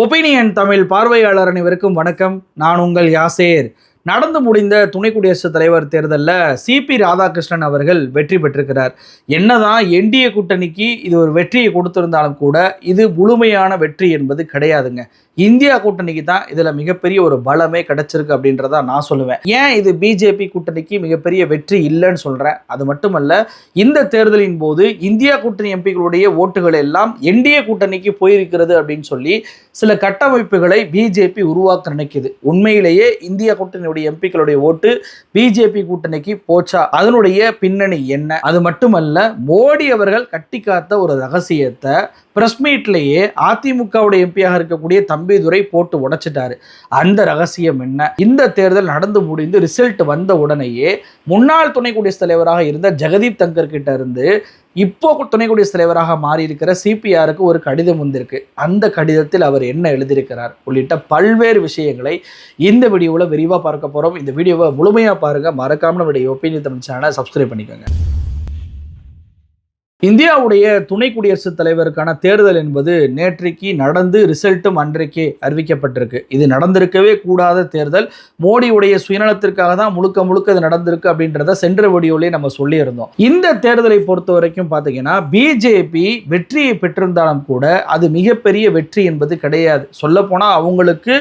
Opinion Tamil பார்வையாளர் அனைவருக்கும் வணக்கம். நான் உங்கள் யாசேர். நடந்து முடிந்த துணை குடியரசுத் தலைவர் தேர்தலில் சிபி ராதாகிருஷ்ணன் அவர்கள் வெற்றி பெற்றிருக்கிறார். என்னதான் என்டிஏ கூட்டணிக்கு இது ஒரு வெற்றியை கொடுத்திருந்தாலும் கூட இது முழுமையான வெற்றி என்பது கிடையாதுங்க. இந்தியா கூட்டணிக்கு தான் இதில் மிகப்பெரிய ஒரு பலமே கிடைச்சிருக்கு அப்படின்றத நான் சொல்லுவேன். ஏன் இது பிஜேபி கூட்டணிக்கு மிகப்பெரிய வெற்றி இல்லைன்னு சொல்கிறேன் அது மட்டுமல்ல இந்த தேர்தலின் போது இந்தியா கூட்டணி எம்பிகளுடைய ஓட்டுகள் எல்லாம் என்டிஏ கூட்டணிக்கு போயிருக்கிறது அப்படின்னு சொல்லி சில கட்டமைப்புகளை பிஜேபி உருவாக்க நினைக்குது. உண்மையிலேயே இந்தியா கூட்டணியுடைய எம்பிக்களுடைய ஓட்டு பிஜேபி கூட்டணிக்கு போச்சா? அதனுடைய பின்னணி என்ன? அது மட்டுமல்ல மோடி அவர்கள் கட்டி காத்த ஒரு ரகசியத்தை பிரஸ் மீட்லேயே அதிமுகவுடைய எம்பியாக இருக்கக்கூடிய தம்பிதுரை போட்டு உடைச்சிட்டாரு. அந்த ரகசியம் என்ன? இந்த தேர்தல் நடந்து முடிந்து ரிசல்ட் வந்த உடனேயே முன்னாள் துணை குடியரசுத் தலைவராக இருந்த ஜெகதீப் தங்கர் கிட்ட இருந்து இப்போ துணை குடியரசுத் தலைவராக மாறி இருக்கிற சிபிஆருக்கு ஒரு கடிதம் வந்திருக்கு. அந்த கடிதத்தில் அவர் என்ன எழுதியிருக்கிறார்? உள்ளிட்ட பல்வேறு விஷயங்களை இந்த வீடியோவில் விரிவாக பார்க்க போகிறோம் இந்த வீடியோவை முழுமையாக பாருங்கள் மறக்காமல் நம்மளுடைய ஒப்பீனியன் தமிழ் சேனலை சப்ஸ்கிரைப் பண்ணிக்கோங்க. இந்தியாவுடைய துணை குடியரசுத் தலைவருக்கான தேர்தல் என்பது நேற்றைக்கு நடந்து ரிசல்ட்டும் அன்றைக்கே அறிவிக்கப்பட்டிருக்கு. இது நடந்திருக்கவே கூடாத தேர்தல். மோடியுடைய சுயநலத்திற்காக தான் முழுக்க முழுக்க இது நடந்திருக்கு அப்படின்றத சென்ற வீடியோலேயே நம்ம சொல்லியிருந்தோம். இந்த தேர்தலை பொறுத்த வரைக்கும் பார்த்தீங்கன்னா பிஜேபி வெற்றியை பெற்றிருந்தாலும் கூட அது மிகப்பெரிய வெற்றி என்பது கிடையாது. சொல்லப்போனால் அவங்களுக்கு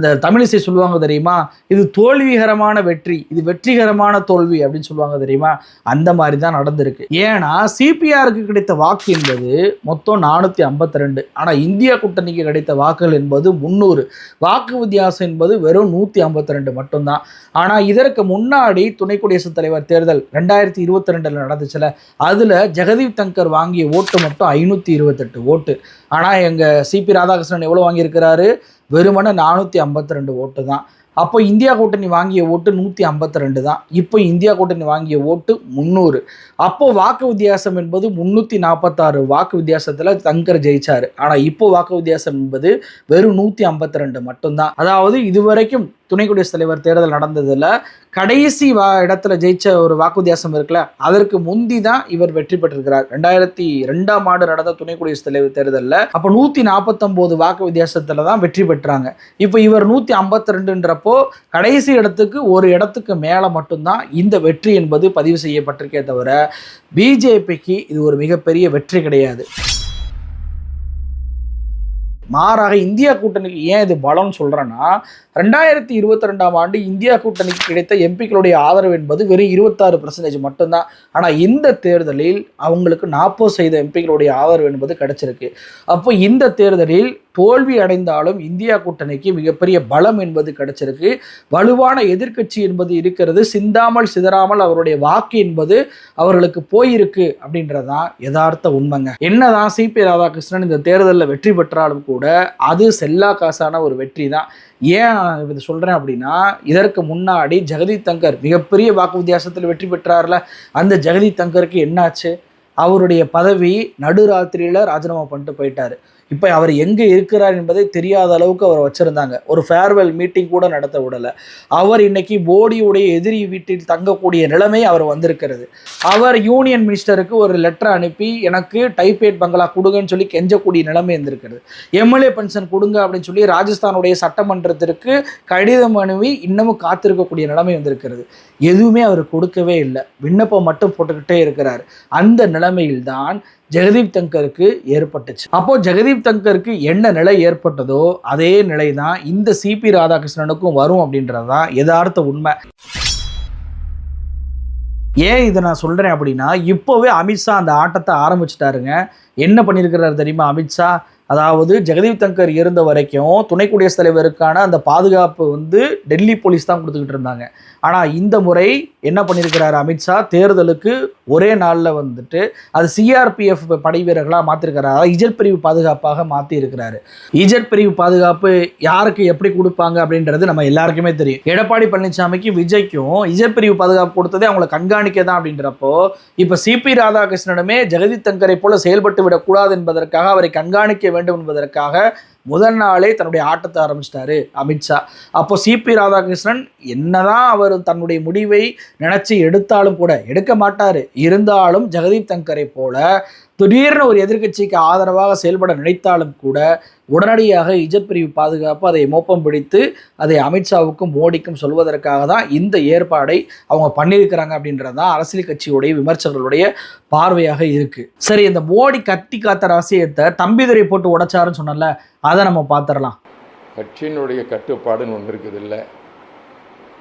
இந்த தமிழிசை சொல்லுவாங்க தெரியுமா? இது தோல்விகரமான வெற்றி இது வெற்றிகரமான தோல்வி அப்படின்னு சொல்லுவாங்க தெரியுமா? அந்த மாதிரி தான் நடந்திருக்கு. ஏன்னா சிபிஆருக்கு கிடைத்த வாக்கு என்பது மொத்தம் நானூற்றி ஐம்பத்தி ரெண்டு ஆனால் இந்தியா கூட்டணிக்கு கிடைத்த வாக்குகள் என்பது முந்நூறு வாக்கு வித்தியாசம் என்பது வெறும் நூற்றி ஐம்பத்தி ரெண்டு மட்டும்தான். ஆனால் இதற்கு முன்னாடி துணை குடியரசுத் தலைவர் தேர்தல் ரெண்டாயிரத்தி இருபத்தி ரெண்டில் நடந்துச்சுல அதில் ஜெகதீப் தங்கர் வாங்கிய ஓட்டு மட்டும் ஐநூற்றி இருபத்தெட்டு ஓட்டு. ஆனால் எங்கள் சிபி ராதாகிருஷ்ணன் எவ்வளோ வாங்கியிருக்கிறாரு? வெறுமனே நானூற்றி ஐம்பத்தி ரெண்டு ஓட்டு தான். அப்போ இந்தியா கூட்டணி வாங்கிய ஓட்டு நூற்றி ஐம்பத்தி ரெண்டு தான். இப்போ இந்தியா கூட்டணி வாங்கிய ஓட்டு முந்நூறு அப்போது வாக்கு வித்தியாசம் என்பது முந்நூற்றி நாற்பத்தாறு வாக்கு வித்தியாசத்தில் தங்கர் ஜெயிச்சார். ஆனால் இப்போ வாக்கு வித்தியாசம் என்பது வெறும் நூற்றி ஐம்பத்தி ரெண்டு மட்டும்தான். அதாவது இதுவரைக்கும் துணை குடியரசுத் தலைவர் தேர்தல் நடந்ததில் கடைசி வா இடத்துல ஜெயிச்ச ஒரு வாக்கு வித்தியாசம் இருக்குல்ல அதற்கு முந்தி தான் இவர் வெற்றி பெற்றிருக்கிறார். ரெண்டாயிரத்தி ரெண்டாம் ஆண்டு நடந்த துணை குடியரசுத் தலைவர் தேர்தலில் அப்போ நூற்றி நாற்பத்தொம்போது வாக்கு வித்தியாசத்தில் தான் வெற்றி பெற்றாங்க. இப்போ இவர் நூற்றி ஐம்பத்தி ரெண்டுன்றப்போ கடைசி இடத்துக்கு ஒரு இடத்துக்கு மேலே மட்டும்தான் இந்த வெற்றி என்பது பதிவு செய்யப்பட்டிருக்கே தவிர பிஜேபிக்கு இது ஒரு மிகப்பெரிய வெற்றி கிடையாது. மாறாக இந்தியா கூட்டணிக்கு ஏன் இது பலம்னு சொல்கிறேன்னா ரெண்டாயிரத்தி இருபத்தி ரெண்டாம் ஆண்டு இந்தியா கூட்டணிக்கு கிடைத்த எம்பிக்களுடைய ஆதரவு என்பது வெறும் இருபத்தாறு பர்சன்டேஜ் மட்டும்தான். ஆனால் இந்த தேர்தலில் அவங்களுக்கு நாற்பது செய்த எம்பிக்களுடைய ஆதரவு என்பது கிடைச்சிருக்கு. அப்போ இந்த தேர்தலில் தோல்வி அடைந்தாலும் இந்தியா கூட்டணிக்கு மிகப்பெரிய பலம் என்பது கிடைச்சிருக்கு. வலுவான எதிர்க்கட்சி என்பது இருக்கிறது. சிந்தாமல் சிதறாமல் அவருடைய வாக்கு என்பது அவர்களுக்கு போயிருக்கு அப்படின்றதான் யதார்த்த உண்மைங்க. என்னதான் சிபி ராதாகிருஷ்ணன் இந்த தேர்தலில் வெற்றி பெற்றாலும் கூட அது செல்லா காசான ஒரு வெற்றி தான் ஏன் நான் இது சொல்கிறேன் அப்படின்னா இதற்கு முன்னாடி ஜெகதீப் தங்கர் மிகப்பெரிய வாக்கு வித்தியாசத்தில் வெற்றி பெற்றார்ல. அந்த ஜெகதீப் தங்கருக்கு என்னாச்சு? அவருடைய பதவி நடுராத்திரியில் ராஜினாமா பண்ணிட்டு போயிட்டாரு. இப்போ அவர் எங்கே இருக்கிறார் என்பதை தெரியாத அளவுக்கு அவர் வச்சுருந்தாங்க. ஒரு ஃபேர்வெல் மீட்டிங் கூட நடத்த விடலை. அவர் இன்னைக்கு மோடியுடைய எதிரி வீட்டில் தங்கக்கூடிய நிலைமை அவர் வந்திருக்கிறது. அவர் யூனியன் மினிஸ்டருக்கு ஒரு லெட்டர் அனுப்பி எனக்கு டைப்பேட் பங்களா கொடுங்கன்னு சொல்லி கெஞ்சக்கூடிய நிலைமை இருந்திருக்கிறது. எம்எல்ஏ பென்ஷன் கொடுங்க அப்படின்னு சொல்லி ராஜஸ்தானுடைய சட்டமன்றத்திற்கு கடிதம் அனுப்பி இன்னமும் காத்திருக்கக்கூடிய நிலைமை வந்திருக்கிறது. எதுவுமே அவர் கொடுக்கவே இல்லை. விண்ணப்பம் மட்டும் போட்டுக்கிட்டே இருக்கிறார். அந்த நிலைமையில்தான் ஜெகதீப் தங்கருக்கு ஏற்பட்டுச்சு. அப்போ ஜெகதீப் தங்கருக்கு என்ன நிலை ஏற்பட்டதோ அதே நிலை தான் இந்த சிபி ராதாகிருஷ்ணனுக்கும் வரும் அப்படின்றது தான் யதார்த்த உண்மை. ஏன் இதை நான் சொல்கிறேன் அப்படின்னா இப்போவே அமித்ஷா அந்த ஆட்டத்தை ஆரம்பிச்சிட்டாருங்க. என்ன பண்ணியிருக்கிறாரு தெரியுமா அமித்ஷா? அதாவது ஜெகதீப் தங்கர் இருந்த வரைக்கும் துணை குடியரசுத் தலைவருக்கான அந்த பாதுகாப்பு வந்து டெல்லி போலீஸ் தான் கொடுத்துக்கிட்டு இருந்தாங்க. ஆனால் இந்த முறை என்ன பண்ணியிருக்கிறாரு அமித்ஷா தேர்தலுக்கு ஒரே நாளில் வந்துட்டு அது சிஆர்பிஎஃப் படை வீரர்களாக மாற்றிருக்கிறாரு அதாவது இஜட் பிரிவு பாதுகாப்பாக மாற்றி இருக்கிறாரு இஜட் பிரிவு பாதுகாப்பு யாருக்கு எப்படி கொடுப்பாங்க அப்படின்றது நம்ம எல்லாருக்குமே தெரியும். எடப்பாடி பழனிசாமிக்கு விஜய்க்கும் இஜட் பிரிவு பாதுகாப்பு கொடுத்ததே அவங்கள கண்காணிக்க தான் அப்படின்றப்போ இப்போ சிபி ராதாகிருஷ்ணனுமே ஜெகதீப் தங்கரை போல செயல்பட்டு விடக்கூடாது என்பதற்காக அவரை கண்காணிக்க வேண்டும் என்பதற்காக முதல் நாளே தன்னுடைய ஆட்டத்தை ஆரம்பிச்சிட்டாரு அமித்ஷா அப்போ சிபி ராதாகிருஷ்ணன் என்னதான் அவர் தன்னுடைய முடிவை நினைச்சு எடுத்தாலும் கூட எடுக்க மாட்டார். இருந்தாலும் ஜெகதீப் தங்கரை போல திடீர்னு ஒரு எதிர்க்கட்சிக்கு ஆதரவாக செயல்பட நினைத்தாலும் கூட உடனடியாக இஜத் பிரிவு பாதுகாப்பு அதை மோப்பம் பிடித்து அதை அமித்ஷாவுக்கும் மோடிக்கும் சொல்வதற்காக தான் இந்த ஏற்பாடை அவங்க பண்ணியிருக்கிறாங்க அப்படின்றது தான் அரசியல் கட்சியுடைய விமர்சகர்களுடைய பார்வையாக இருக்கு. சரி இந்த மோடி கத்தி காத்த ரகசியத்தை தம்பிதுரை போட்டு உடைச்சாருன்னு சொன்னல அதை நம்ம பார்த்துடலாம். கட்சியினுடைய கட்டுப்பாடுன்னு ஒன்று இருக்குது இல்லை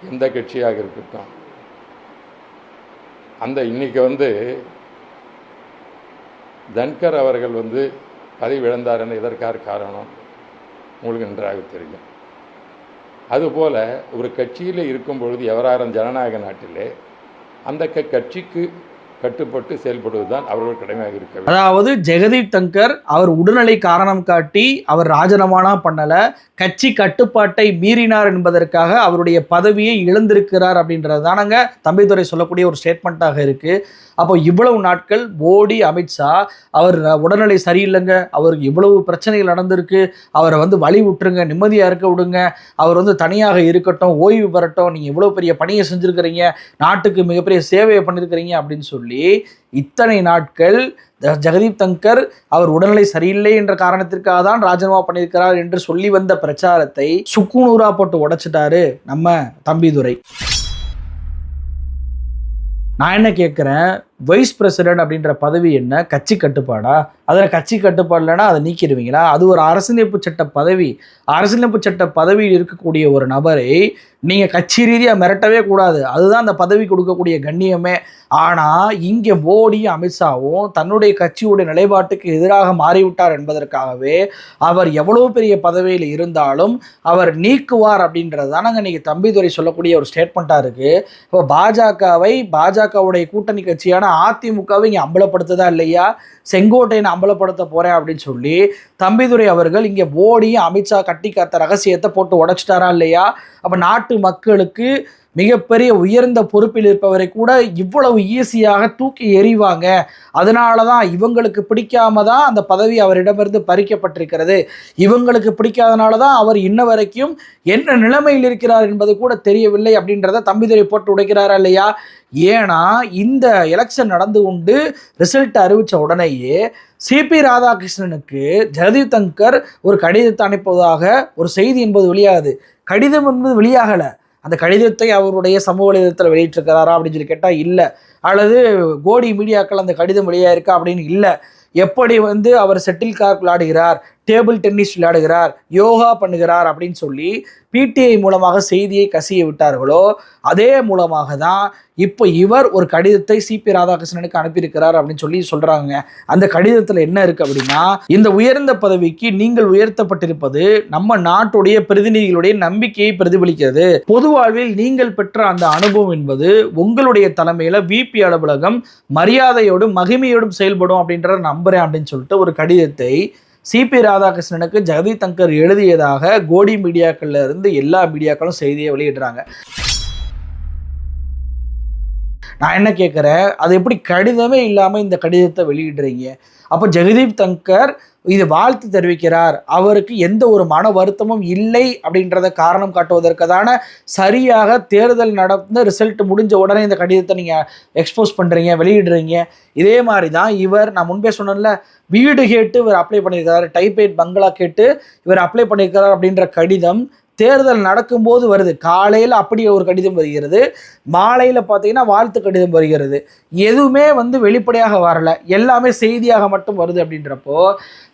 எந்த கட்சியாக இருக்கட்டும். அந்த இன்னைக்கு வந்து தன்கர் அவர்கள் வந்து பதவி இழந்தாருன்னு எதற்காக காரணம் உங்களுக்கு நன்றாக தெரியும். அதுபோல் ஒரு கட்சியில் இருக்கும் பொழுது எவராரும் ஜனநாயக நாட்டிலே அந்த க கட்சிக்கு கட்டுப்பட்டு செயல்படுவது தான் அவர்கள் கடமையாக இருக்க அதாவது ஜெகதீப் தங்கர் அவர் உடல்நிலை காரணம் காட்டி அவர் ராஜினாமா பண்ணல கட்சி கட்டுப்பாட்டை மீறினார் என்பதற்காக அவருடைய பதவியை இழந்திருக்கிறார் அப்படின்றது தானங்க தம்பிதுரை சொல்லக்கூடிய ஒரு ஸ்டேட்மெண்ட்டாக இருக்கு. அப்போ இவ்வளவு நாட்கள் மோடி அமித்ஷா அவர் உடல்நிலை சரியில்லைங்க அவருக்கு இவ்வளவு பிரச்சனைகள் நடந்திருக்கு அவரை வந்து வழி விட்டுருங்க நிம்மதியாக இருக்க விடுங்க அவர் வந்து தனியாக இருக்கட்டும் ஓய்வு பெறட்டும் நீங்கள் இவ்வளோ பெரிய பணியை செஞ்சுருக்கிறீங்க நாட்டுக்கு மிகப்பெரிய சேவையை பண்ணியிருக்கிறீங்க அப்படின்னு சொல்லி இத்தனை நாட்கள் ஜெகதீப் தங்கர் அவர் உடல்நிலை சரியில்லை என்ற காரணத்திற்காக தான் ராஜினாமா பண்ணியிருக்கிறார் என்று சொல்லி வந்த பிரச்சாரத்தை சுக்குநூறா போட்டு உடைச்சிட்டாரு நம்ம தம்பிதுரை. நான் என்ன கேட்குறேன்? வைஸ் பிரசிடென்ட் அப்படின்ற பதவி என்ன? கட்சி கட்டுப்பாடா? அதில் கட்சி கட்டுப்பாடலைன்னா அதை நீக்கிடுவீங்களா? அது ஒரு அரசியலமைப்பு சட்ட பதவி. அரசியலமைப்பு சட்ட பதவியில் இருக்கக்கூடிய ஒரு நபரை நீங்கள் கட்சி ரீதியாக மிரட்டவே கூடாது. அதுதான் அந்த பதவி கொடுக்கக்கூடிய கண்ணியமே. ஆனால் இங்கே மோடி அமித்ஷாவும் தன்னுடைய கட்சியுடைய நிலைப்பாட்டுக்கு எதிராக மாறிவிட்டார் என்பதற்காகவே அவர் எவ்வளோ பெரிய பதவியில் இருந்தாலும் அவர் நீக்குவார் அப்படின்றது தானங்க இன்னைக்கு தம்பிதுரை சொல்லக்கூடிய ஒரு ஸ்டேட்மெண்ட்டாக இருக்குது இப்போ பாஜகவை பாஜகவுடைய கூட்டணி கட்சியான அதிமுகவை இங்கே அம்பலப்படுத்ததா இல்லையா? செங்கோட்டையனை அம்பலப்படுத்த போகிறேன் அப்படின்னு சொல்லி தம்பிதுரை அவர்கள் இங்கே மோடி அமித்ஷா கட்டி காத்த ரகசியத்தை போட்டு உடச்சிட்டாரா இல்லையா? அப்போ நாட்டு மக்களுக்கு மிகப்பெரிய உயர்ந்த பொறுப்பில் இருப்பவரை கூட இவ்வளவு ஈஸியாக தூக்கி எறிவாங்க. அதனால தான் இவங்களுக்கு பிடிக்காம தான் அந்த பதவி அவரிடமிருந்து பறிக்கப்பட்டிருக்கிறது. இவங்களுக்கு பிடிக்காதனால தான் அவர் இன்ன வரைக்கும் என்ன நிலைமையில் இருக்கிறார் என்பது கூட தெரியவில்லை அப்படின்றத தம்பிதுரை போட்டு உடைக்கிறாரா இல்லையா? ஏன்னா இந்த எலெக்ஷன் நடந்து கொண்டு ரிசல்ட் அறிவித்த உடனேயே சிபி ராதாகிருஷ்ணனுக்கு ஜெகதீவ் தங்கர் ஒரு கடிதத்தை அனுப்புவதாக ஒரு செய்தி என்பது வெளியாகுது. கடிதம் என்பது வெளியாகலை. அந்த கடிதத்தை அவருடைய சமூக வலைதளத்தில் வெளியிட்டிருக்கிறாரா அப்படின்னு சொல்லி கேட்டால் இல்லை. அல்லது கோடி மீடியாக்கள் அந்த கடிதம் வெளியாயிருக்கா அப்படின்னு இல்லை. எப்படி வந்து அவர் செட்டில் கார்க் விளையாடுகிறார் டேபிள் டென்னிஸ் விளையாடுகிறார் யோகா பண்ணுகிறார் அப்படின்னு சொல்லி பிடிஐ மூலமாக செய்தியை கசிய விட்டார்களோ அதே மூலமாக தான் இப்போ இவர் ஒரு கடிதத்தை சிபி ராதாகிருஷ்ணனுக்கு அனுப்பியிருக்கிறார் அப்படின்னு சொல்லி சொல்றாங்க அந்த கடிதத்தில் என்ன இருக்கு அப்படின்னா இந்த உயர்ந்த பதவிக்கு நீங்கள் உயர்த்தப்பட்டிருப்பது நம்ம நாட்டுடைய பிரதிநிதிகளுடைய நம்பிக்கையை பிரதிபலிக்கிறது. பொது வாழ்வில் நீங்கள் பெற்ற அந்த அனுபவம் என்பது உங்களுடைய தலைமையில விபி அலுவலகம் மரியாதையோடும் மகிமையோடும் செயல்படும் அப்படின்றத நம்புறேன் அப்படின்னு சொல்லிட்டு ஒரு கடிதத்தை சிபி ராதாகிருஷ்ணனுக்கு ஜெகதீப் தங்கர் எழுதியதாக கோடி மீடியாக்கள்ல இருந்து எல்லா மீடியாக்களும் செய்தியை வெளியிடுறாங்க. நான் என்ன கேட்குறேன் அது எப்படி கடிதமே இல்லாமல் இந்த கடிதத்தை வெளியிடுறீங்க? அப்போ ஜெகதீப் தங்கர் இது வாழ்த்து தெரிவிக்கிறார். அவருக்கு எந்த ஒரு மன வருத்தமும் இல்லை அப்படின்றத காரணம் காட்டுவதற்குதான சரியாக தேர்தல் நடந்து ரிசல்ட் முடிஞ்ச உடனே இந்த கடிதத்தை நீங்கள் எக்ஸ்போஸ் பண்ணுறீங்க வெளியிடுறீங்க. இதே மாதிரி தான் இவர் நான் முன்பே சொன்னேன்ல வீடு கேட்டு இவர் அப்ளை பண்ணியிருக்கிறார். டைப்ரைட் பங்களா கேட்டு இவர் அப்ளை பண்ணியிருக்கிறார் அப்படின்ற கடிதம் தேர்தல் நடக்கும்போது வருது. காலையில் அப்படி ஒரு கடிதம் வருகிறது. மாலையில் பார்த்தீங்கன்னா வாழ்த்து கடிதம் வருகிறது. எதுவுமே வந்து வெளிப்படையாக வரல. எல்லாமே செய்தியாக மட்டும் வருது அப்படின்றப்போ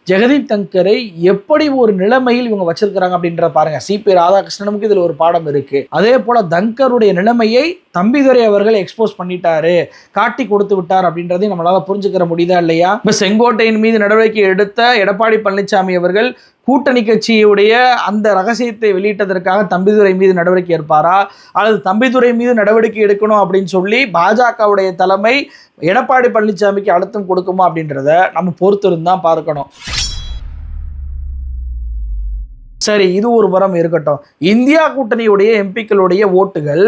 ஜெகதீப் தங்கரை எப்படி ஒரு நிலைமையில் இவங்க வச்சிருக்கிறாங்க அப்படின்ற பாருங்க. சிபி ராதாகிருஷ்ணனுக்கு இதில் ஒரு பாடம் இருக்கு. அதே போல தங்கருடைய நிலைமையை தம்பிதுரை அவர்கள் எக்ஸ்போஸ் பண்ணிட்டாரு. காட்டி கொடுத்து விட்டார் அப்படின்றதையும் நம்மளால புரிஞ்சுக்கிற முடியுதா இல்லையா? இப்ப செங்கோட்டையின் மீது நடவடிக்கை எடுத்த எடப்பாடி பழனிசாமி அவர்கள் கூட்டணி கட்சியுடைய அந்த ரகசியத்தை வெளியிட்டதற்காக தம்பிதுரை மீது நடவடிக்கை எடுப்பாரா? அல்லது தம்பிதுரை மீது நடவடிக்கை எடுக்கணும் அப்படின்னு சொல்லி பாஜகவுடைய தலைமை எடப்பாடி பழனிசாமிக்கு அழுத்தம் கொடுக்குமா அப்படின்றத நம்ம பொறுத்திருந்தான் பார்க்கணும். சரி இது ஒரு புறம் இருக்கட்டும். இந்தியா கூட்டணியுடைய எம்பிக்களுடைய ஓட்டுகள்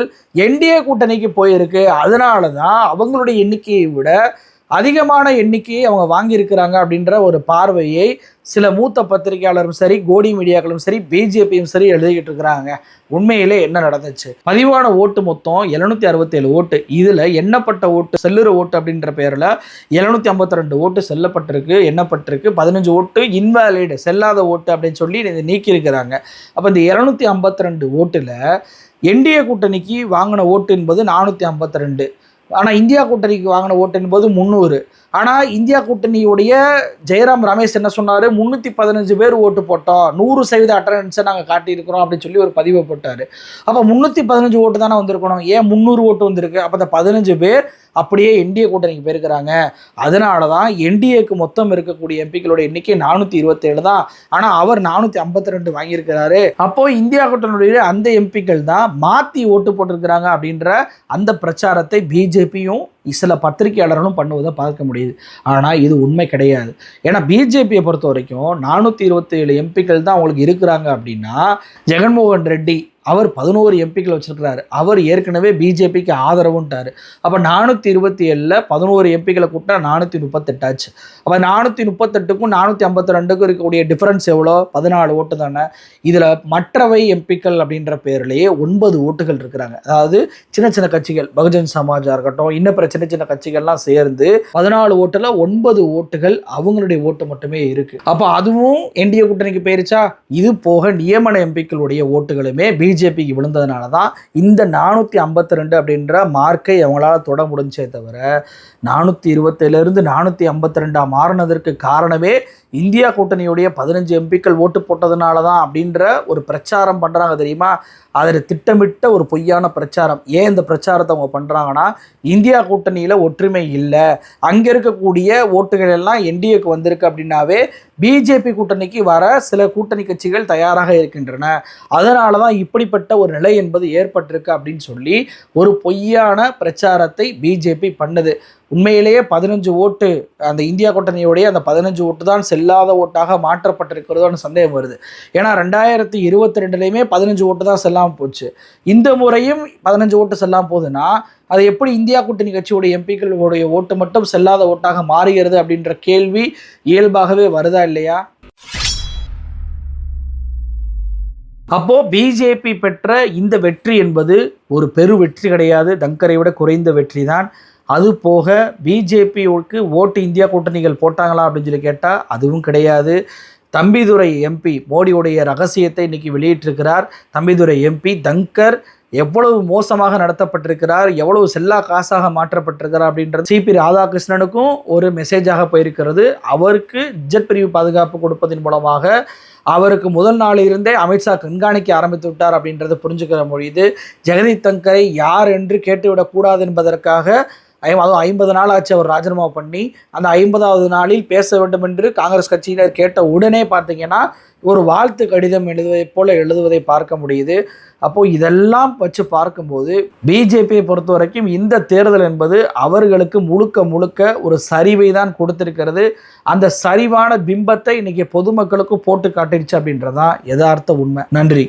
என்டிஏ கூட்டணிக்கு போயிருக்கு. அதனால தான் அவங்களுடைய எண்ணிக்கையை விட அதிகமான எண்ணிக்கையை அவங்க வாங்கியிருக்கிறாங்க அப்படின்ற ஒரு பார்வையை சில மூத்த பத்திரிகையாளரும் சரி கோடி மீடியாக்களும் சரி பிஜேபியும் சரி எழுதிக்கிட்டு இருக்கிறாங்க. உண்மையிலே என்ன நடந்துச்சு? பதிவான ஓட்டு மொத்தம் எழுநூத்தி அறுபத்தேழு ஓட்டு. இதுல எண்ணப்பட்ட ஓட்டு செல்லுற ஓட்டு அப்படின்ற பேர்ல எழுநூத்தி ஐம்பத்தி ரெண்டு ஓட்டு செல்லப்பட்டிருக்கு எண்ணப்பட்டிருக்கு. பதினஞ்சு ஓட்டு இன்வாலிட் செல்லாத ஓட்டு அப்படின்னு சொல்லி இதை நீக்கியிருக்கிறாங்க. அப்போ இந்த இரநூத்தி ஐம்பத்தி ரெண்டு ஓட்டுல என்டிஏ கூட்டணிக்கு வாங்கின ஓட்டு என்பது நானூற்றி ஐம்பத்தி ரெண்டு. ஆனால் இந்தியா கூட்டணிக்கு வாங்கின ஓட்டு என்பது முந்நூறு. ஆனால் இந்தியா கூட்டணியுடைய ஜெயராம் ரமேஷ் என்ன சொன்னார்? முந்நூற்றி பதினஞ்சு பேர் ஓட்டு போட்டோம். நூறு சதவீத அட்டண்டன்ஸை நாங்கள் காட்டியிருக்கிறோம் அப்படின்னு சொல்லி ஒரு பதிவை போட்டார். அப்போ முந்நூற்றி பதினஞ்சு ஓட்டு தானே வந்திருக்கணும். ஏன் முந்நூறு ஓட்டு வந்திருக்கு? அப்போ அந்த பதினஞ்சு பேர் அப்படியே என்டிஏ கூட்டணிக்கு போயிருக்கிறாங்க அதனால தான் என்டிஏக்கு மொத்தம் இருக்கக்கூடிய எம்பிக்களோட எண்ணிக்கை நானூற்றி இருபத்தேழு தான். ஆனால் அவர் நானூற்றி ஐம்பத்தி ரெண்டு வாங்கியிருக்கிறாரு. அப்போ இந்தியா கூட்டணியுடைய அந்த எம்பிக்கள் தான் மாற்றி ஓட்டு போட்டிருக்கிறாங்க அப்படின்ற அந்த பிரச்சாரத்தை பிஜேபியும் சில பத்திரிகையாளர்களும் பண்ணுவதை பார்க்க முடியுது. ஆனால் இது உண்மை கிடையாது. ஏன்னா பிஜேபியை பொறுத்த வரைக்கும் நானூற்றி இருபத்தேழு எம்பிக்கள் தான் அவங்களுக்கு இருக்கிறாங்க அப்படின்னா ஜெகன்மோகன் ரெட்டி அவர் பதினோரு எம்பிக்கள் வச்சுருக்கிறாரு. அவர் ஏற்கனவே பிஜேபிக்கு ஆதரவுன்ட்டார். அப்போ நானூற்றி இருபத்தி ஏழில் பதினோரு எம்பிக்களை கூட்டினா நானூற்றி முப்பத்தெட்டாச்சு. அப்போ நானூற்றி முப்பத்தெட்டுக்கும் நானூற்றி ஐம்பத்தி ரெண்டுக்கும் இருக்கக்கூடிய டிஃப்ரென்ஸ் எவ்வளோ? பதினாலு ஓட்டு தானே. இதில் மற்றவை எம்பிக்கள் அப்படின்ற பேர்லேயே ஒன்பது ஓட்டுகள் இருக்கிறாங்க. அதாவது சின்ன சின்ன கட்சிகள் பகுஜன் சமாஜாக இருக்கட்டும் இன்னும் பிற சின்ன சின்ன கட்சிகள்லாம் சேர்ந்து பதினாலு ஓட்டில் ஒன்பது ஓட்டுகள் அவங்களுடைய ஓட்டு மட்டுமே இருக்குது அப்போ அதுவும் என்டிஏ கூட்டணிக்கு போயிருச்சா? இது போக நியமன எம்பிக்களுடைய ஓட்டுகளுமே பிஜேபிக்கு விழுந்ததுனால தான் இந்த நானூற்றி ஐம்பத்தி ரெண்டு அப்படின்ற மார்க்கை அவங்களால் தொட முடிஞ்சே தவிர நானூற்றி இருபத்தேழுலேருந்து நானூற்றி ஐம்பத்தி ரெண்டாக மாறினதற்கு காரணமே இந்தியா கூட்டணியுடைய பதினஞ்சு எம்பிக்கள் ஓட்டு போட்டதுனால தான் அப்படின்ற ஒரு பிரச்சாரம் பண்ணுறாங்க தெரியுமா? அதில் திட்டமிட்ட ஒரு பொய்யான பிரச்சாரம். ஏன் இந்த பிரச்சாரத்தை அவங்க பண்ணுறாங்கன்னா இந்தியா கூட்டணியில் ஒற்றுமை இல்லை. அங்கே இருக்கக்கூடிய ஓட்டுகள் எல்லாம் என்டிஏக்கு வந்திருக்கு அப்படின்னாவே பிஜேபி கூட்டணிக்கு வர சில கூட்டணி கட்சிகள் தயாராக இருக்கின்றன. அதனால தான் இப்படிப்பட்ட ஒரு நிலை என்பது ஏற்பட்டிருக்கு அப்படின்னு சொல்லி ஒரு பொய்யான பிரச்சாரத்தை பிஜேபி பண்ணுது. உண்மையிலேயே பதினஞ்சு ஓட்டு அந்த இந்தியா கூட்டணியுடைய அந்த பதினஞ்சு ஓட்டு தான் செல்லாத ஓட்டாக மாற்றப்பட்டிருக்கிறதோன்னு சந்தேகம் வருது. ஏன்னா ரெண்டாயிரத்தி இருபத்தி ரெண்டுலேயுமே பதினஞ்சு ஓட்டு தான் செல்லாமல் போச்சு. இந்த முறையும் பதினஞ்சு ஓட்டு செல்லாமல் போகுதுன்னா அது எப்படி இந்தியா கூட்டணி கட்சியுடைய எம்பிக்களுடைய ஓட்டு மட்டும் செல்லாத ஓட்டாக மாறுகிறது அப்படின்ற கேள்வி இயல்பாகவே வருதா இல்லையா? அப்போ பிஜேபி பெற்ற இந்த வெற்றி என்பது ஒரு பெரு வெற்றி கிடையாது. டங்கரை விட குறைந்த வெற்றி தான் அது போக பிஜேபிக்கு ஓட்டு இந்தியா கூட்டணிகள் போட்டாங்களா அப்படின்னு சொல்லி கேட்டால் அதுவும் கிடையாது. தம்பிதுரை எம்பி மோடியுடைய ரகசியத்தை இன்னைக்கு வெளியிட்டிருக்கிறார். தம்பிதுரை எம்பி தங்கர் எவ்வளவு மோசமாக நடத்தப்பட்டிருக்கிறார் எவ்வளவு செல்லா காசாக மாற்றப்பட்டிருக்கிறார் அப்படின்றது சிபி ராதாகிருஷ்ணனுக்கும் ஒரு மெசேஜாக போயிருக்கிறது. அவருக்கு ஜெட் பிரிவு பாதுகாப்பு கொடுப்பதன் மூலமாக அவருக்கு முதல் நாளிலிருந்தே அமித்ஷா கண்காணிக்க ஆரம்பித்து விட்டார் அப்படின்றத புரிஞ்சுக்கிற முடியுது ஜெகதீப் தங்கரை யார் என்று கேட்டுவிடக்கூடாது என்பதற்காக அதுவும் ஐம்பது நாள் ஆச்சு அவர் ராஜினாமா பண்ணி அந்த ஐம்பதாவது நாளில் பேச வேண்டும் என்று காங்கிரஸ் கட்சியினர் கேட்ட உடனே பார்த்தீங்கன்னா ஒரு வாழ்த்து கடிதம் எழுதுவதைப் போல எழுதுவதை பார்க்க முடியுது. அப்போது இதெல்லாம் வச்சு பார்க்கும்போது பிஜேபியை பொறுத்த வரைக்கும் இந்த தேர்தல் என்பது அவர்களுக்கு முழுக்க முழுக்க ஒரு சரிவை தான் கொடுத்திருக்கிறது. அந்த சரிவான பிம்பத்தை இன்னைக்கு பொதுமக்களுக்கும் போட்டு காட்டிடுச்சு அப்படின்றதான் யதார்த்த உண்மை. நன்றி.